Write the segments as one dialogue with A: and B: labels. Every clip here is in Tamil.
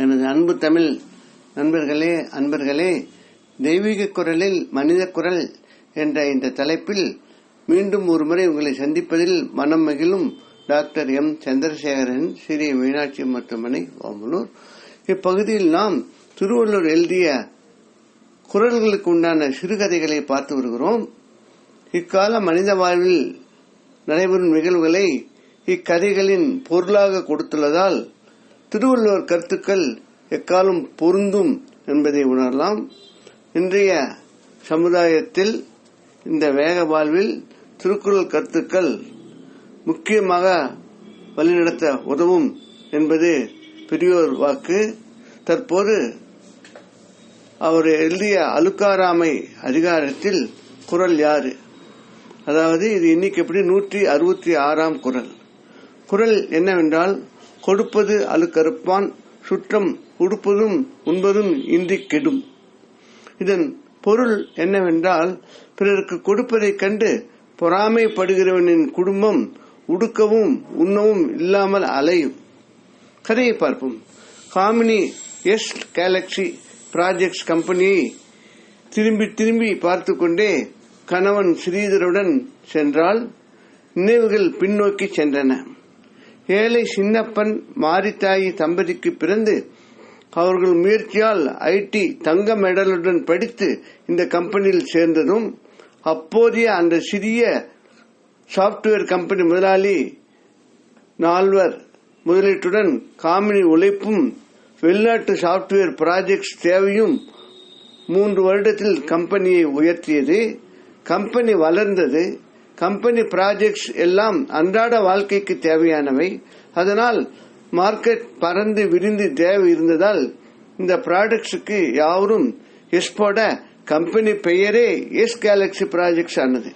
A: எனது அன்பு தமிழ் நண்பர்களே அன்பர்களே தெய்வீக குரலில் மனித குரல் என்ற இந்த தலைப்பில் மீண்டும் ஒருமுறை உங்களை சந்திப்பதில் மனம் மகிழும் டாக்டர் எம். சந்திரசேகரன் சிறிய மீனாட்சி மருத்துவமனை ஓமலூர் இப்பகுதியில் நாம் திருவள்ளூர் எழுதிய குரல்களுக்கு உண்டான சிறுகதைகளை பார்த்து வருகிறோம். இக்கால மனித வாழ்வில் நடைபெறும் நிகழ்வுகளை இக்கதைகளின் பொருளாக கொடுத்துள்ளதால் திருவள்ளுவர் கருத்துக்கள் எக்காலம் பொருந்தும் என்பதை உணரலாம். இன்றைய சமுதாயத்தில் இந்த வேக வாழ்வில் திருக்குறள் கருத்துக்கள் முக்கியமாக வழிநடத்த உதவும் என்பது பெரியோர் வாக்கு. தற்போது அவர் எழுதிய அலுக்காராமை அதிகாரத்தில் குரல் யாரு? அதாவது இது இன்னைக்கு எப்படி? நூற்றி அறுபத்தி ஆறாம் குரல். குரல் என்னவென்றால் கொடுப்பது அழுக்கறுப்பான் சுற்றம் உடுப்பதும் உண்பதும் இன்றி கெடும். இதன் பொருள் என்னவென்றால் பிறருக்கு கொடுப்பதைக் கண்டு பொறாமைப்படுகிறவனின் குடும்பம் உடுக்கவும் உண்ணவும் இல்லாமல் அலையும். கதையை பார்ப்போம். காமினி எஸ் கேலக்சி ப்ராஜெக்ட்ஸ் கம்பெனியை திரும்பி திரும்பி பார்த்து கொண்டே கணவன் ஸ்ரீதருடன் சென்றால் நினைவுகள் பின்னோக்கி சென்றன. ஏழை சின்னப்பன் மாரித்தாயி தம்பதிக்கு பிறந்து அவர்கள் முயற்சியால் ஐடி தங்க மெடலுடன் படித்து இந்த கம்பெனியில் சேர்ந்ததும் அப்போதைய அந்த சிறிய சாப்ட்வேர் கம்பெனி முதலாளி நால்வர் முதலீட்டுடன் காமினி உழைப்பும் வெளிநாட்டு சாப்ட்வேர் ப்ராஜெக்ட்ஸ் தேவையும் மூன்று வருடத்தில் கம்பெனியை உயர்த்தியது. கம்பெனி வளர்ந்தது. கம்பெனி ப்ராஜெக்ட்ஸ் எல்லாம் அன்றாட வாழ்க்கைக்கு தேவையானவை. அதனால் மார்க்கெட் பறந்து விரிந்து தேவை இருந்ததால் இந்த ப்ராடக்ட்ஸுக்கு யாவரும் எஸ் போட கம்பெனி பெயரே எஸ் கேலக்சி ப்ராஜெக்ட்ஸ் ஆனது.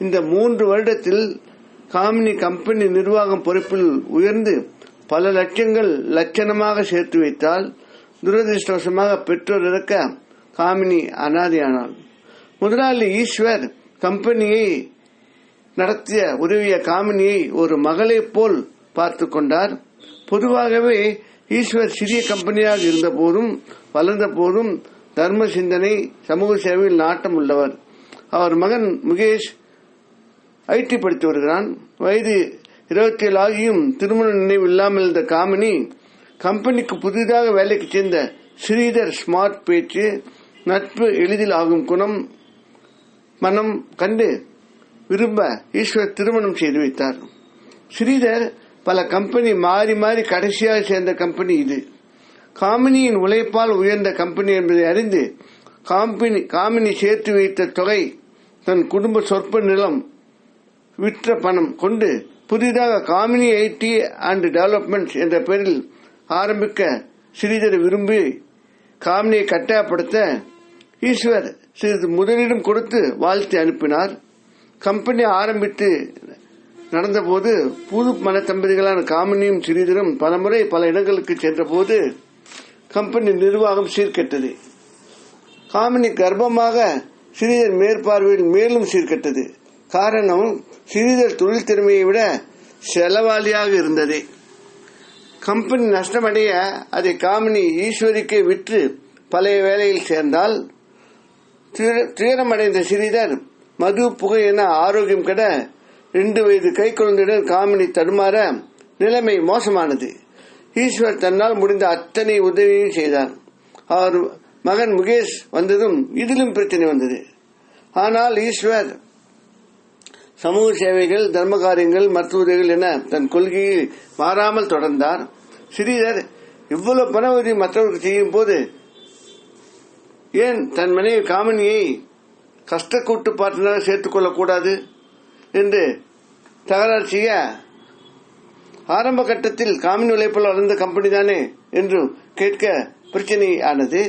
A: இந்த மூன்று வருடத்தில் காமினி கம்பெனி நிர்வாகம் பொறுப்பில் உயர்ந்து பல லட்சங்கள் லட்சணமாக சேர்த்து வைத்தால் துரதிருஷ்டவசமாக பெற்றோர் இறக்க காமினி அனாதையானாள். முதலாளி ஈஸ்வர் கம்பெனியை நடத்திய உதவிய காமினியை ஒரு மகளை போல் பார்த்து கொண்டார். பொதுவாகவே ஈஸ்வர் சிறிய கம்பெனியாக இருந்த போதும் வளர்ந்த போதும் தர்ம சிந்தனை சமூக சேவையில் நாட்டம் உள்ளவர். அவர் மகன் முகேஷ் ஐடி படித்து வருகிறான். வயது இருபத்தி ஏழு ஆகியும் திருமண நினைவு இல்லாமல் இருந்த காமினி கம்பெனிக்கு புதிதாக வேலைக்கு சேர்ந்த ஸ்ரீதர் ஸ்மார்ட் பேச்சு நட்பு எளிதில் ஆகும் குணம் மனம் கண்டு விரும்ப ஈஸ்வர் திருமணம் செய்து வைத்தார். ஸ்ரீதர் பல கம்பெனி மாறி மாறி கடைசியாக சேர்ந்த கம்பெனி இது. காமினியின் உழைப்பால் உயர்ந்த கம்பெனி என்பதை அறிந்து காம்பினி காமினி சேர்த்து வைத்த தொகை தன் குடும்ப சொற்ப நிலம் விற்ற பணம் கொண்டு புதிதாக காமினி ஐடி அண்ட் டெவலப்மெண்ட் என்ற பெயரில் ஆரம்பிக்க ஸ்ரீதர் விரும்பி காமினியை கட்டாயப்படுத்த ஈஸ்வர் சிறிது முதலிடம் கொடுத்து வாழ்த்து அனுப்பினார். கம்பெனி ஆரம்பித்து நடந்தபோது புது மன தம்பதிகளான காமினியும் ஸ்ரீதரும் பலமுறை பல இடங்களுக்கு சென்றபோது கம்பெனி நிர்வாகம் சீர்கெட்டது. காமினி கர்ப்பமாக ஸ்ரீதர் மேற்பார்வையில் மேலும் சீர்கெட்டது. காரணம் ஸ்ரீதர் தொழில் திறமையை விட செலவாளியாக இருந்தது. கம்பெனி நஷ்டமடைய அதை காமினி ஈஸ்வரிக்கு விற்று பழைய வேலையில் சேர்ந்தால் துயரமடைந்த ஸ்ரீதர் மது புகை என ஆரோக்கியம் கெட ரெண்டு வயது கை குழந்தையுடன் காமினி தடுமாற நிலைமை மோசமானது. ஈஸ்வர் தன்னால் முடிந்த அத்தனை உதவியும் செய்தார் அவர் மகன் முகேஷ் வந்ததும் இதிலும் பிரச்சனை வந்தது. ஆனால் ஈஸ்வர் சமூக சேவைகள் தர்ம காரியங்கள் மருத்துவ உதவிகள் என தன் கொள்கையை மாறாமல் தொடர்ந்தார். ஸ்ரீதர் இவ்வளவு பண உதவி மற்றவருக்கு செய்யும் போது ஏன் தன் மனைவி காமினியை கஷ்ட கூட்டு பார்ட்னராக சேர்த்துக் என்று தகராறு செய்ய ஆரம்ப கட்டத்தில் காமினி உழைப்பில் வளர்ந்த கம்பெனி தானே என்று கேட்க பிரச்சனை ஆனது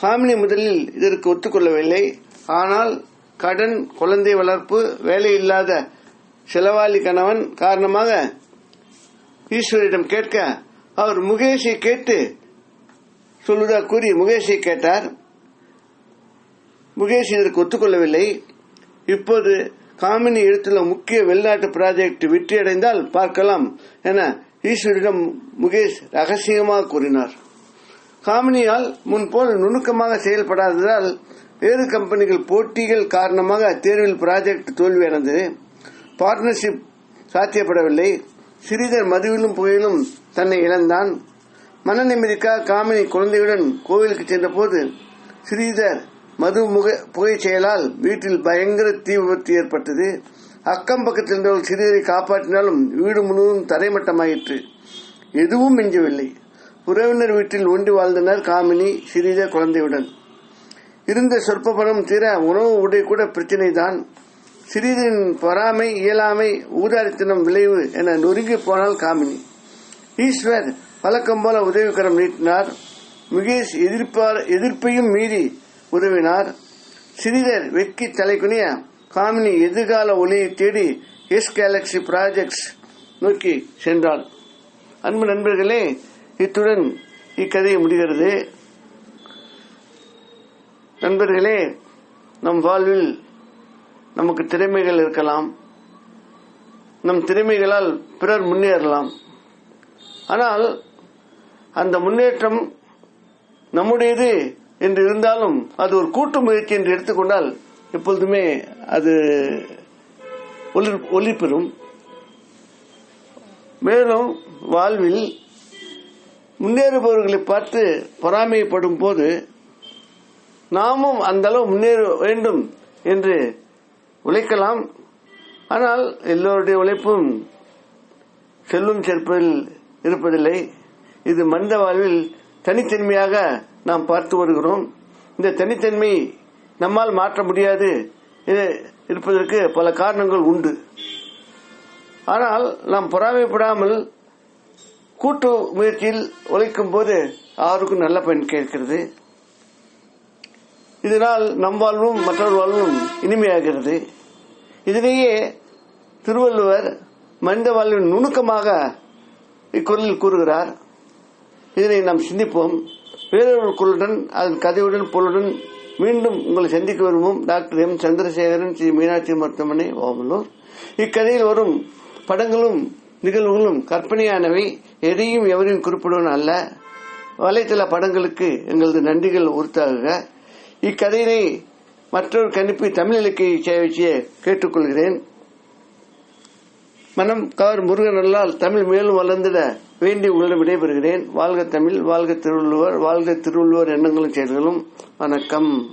A: காமினி முதலில் இதற்கு ஒத்துக்கொள்ளவில்லை. ஆனால் கடன் குழந்தை வளர்ப்பு வேலை இல்லாத செலவாளி கணவன் காரணமாக ஈஸ்வரிடம் கேட்க அவர் முகேஷை கேட்டு சொல்லுதா கூறி முகேஷை கேட்டார். முகேஷ் இதற்கு ஒத்துக்கொள்ளவில்லை. இப்போது காமினி எடுத்துள்ள முக்கிய வெளிநாட்டு ப்ராஜெக்ட் வெற்றியடைந்தால் பார்க்கலாம் என ஈஸ்வரிடம் முகேஷ் ரகசியமாக கூறினார். காமினியால் முன்போல் நுணுக்கமாக செயல்படாததால் வேறு கம்பெனிகள் போட்டிகள் காரணமாக தேர்வில் ப்ராஜெக்ட் தோல்வியடைந்தது. பார்ட்னர்ஷிப் சாத்தியப்படவில்லை. சிறிதர் மதுவிலும் புகையிலும் தன்னை இழந்தான். மன நிம்மதிக்காக காமினி குழந்தையுடன் கோவிலுக்கு சென்றபோது ஸ்ரீதர் மது முக புகை செயலால் வீட்டில் பயங்கர தீ விபத்து ஏற்பட்டது. அக்கம் பக்கத்தில் இருந்தவர்கள் சிறிதரை காப்பாற்றினாலும் வீடு முழுவதும் தரைமட்டமாயிற்று. எதுவும் மிஞ்சவில்லை. உறவினர் வீட்டில் ஒண்டி வாழ்ந்தனர் காமினி சிறிய குழந்தையுடன். இருந்த சொற்ப பணம் தீர உணவு உடை கூட பிரச்சனை தான் சிறிதரின் பொறாமை இயலாமை ஊதாரித்தனம் விளைவு என நொறுங்கி போனால் காமினி. ஈஸ்வர் வழக்கம் போல உதவிக்கரம் நீட்டினார். முகேஷ் எதிர்ப்பார் எதிர்ப்பையும் மீறி உதவினார் சிறிதர் வெக்கி தலைக்குனிய காமினி எதிர்கால ஒளியை தேடி எஸ் கேலக்சி ப்ராஜெக்ட்ஸ் நோக்கி சென்றாள். அன்பு நண்பர்களே இத்துடன் இக்கதை முடிகிறது. நண்பர்களே நம் வாழ்வில் நமக்கு திறமைகள் இருக்கலாம். நம் திறமைகளால் பிறர் முன்னேறலாம். ஆனால் அந்த முன்னேற்றம் நம்முடையது என்று இருந்தாலும் அது ஒரு கூட்டு முயற்சி என்று எடுத்துக்கொண்டால் எப்பொழுதுமே அது ஒளி ஒளி பெறும் மேலும் வாழ்வில் முன்னேறுபவர்களை பார்த்து பொறாமைப்படும் போது நாமும் அந்த அளவு முன்னேற வேண்டும் என்று உழைக்கலாம். ஆனால் எல்லோருடைய உழைப்பும் செல்லும் சேர்ப்பதில் இருப்பதில்லை. இது மனித வாழ்வில் தனித்தன்மையாக நாம் பார்த்து வருகிறோம். இந்த தனித்தன்மை நம்மால் மாற்ற முடியாது. இருப்பதற்கு பல காரணங்கள் உண்டு. ஆனால் நாம் பொறாமைப்படாமல் கூட்டு முயற்சியில் உழைக்கும் போது யாருக்கும் நல்ல பயன் கேட்கிறது. இதனால் நம் வாழ்வும் மற்றவர் வாழ்வும் இனிமையாகிறது. இதனையே திருவள்ளுவர் மனித வாழ்வின் நுணுக்கமாக இக்குரலில் கூறுகிறார். இதனை நாம் சிந்திப்போம். வேறொரு குரலுடன் அதன் கதையுடன் பொருளுடன் மீண்டும் உங்களை சந்திக்க விரும்பும் டாக்டர் எம். சந்திரசேகரன் ஸ்ரீ மீனாட்சி மருத்துவமனை ஓமலூர். இக்கதையில் வரும் படங்களும் நிகழ்வுகளும் கற்பனையானவை. எதையும் எவரையும் குறிப்பிடுவன் அல்ல. வலைத்தள படங்களுக்கு எங்களது நன்றிகள் உறுத்தாகுக இக்கதையினை மற்றொரு கணிப்பு தமிழ் இலக்கிய சேவைச்சிய கேட்டுக்கொள்கிறேன். மனம் கவர் முருகனல்லால் தமிழ் மேலும் வளர்ந்திட வேண்டி உங்களிடம் விடைபெறுகிறேன். வாழ்க தமிழ் வாழ்க திருவள்ளுவர் வாழ்க திருவள்ளுவர் எண்ணங்களும் செயல்களும். வணக்கம்.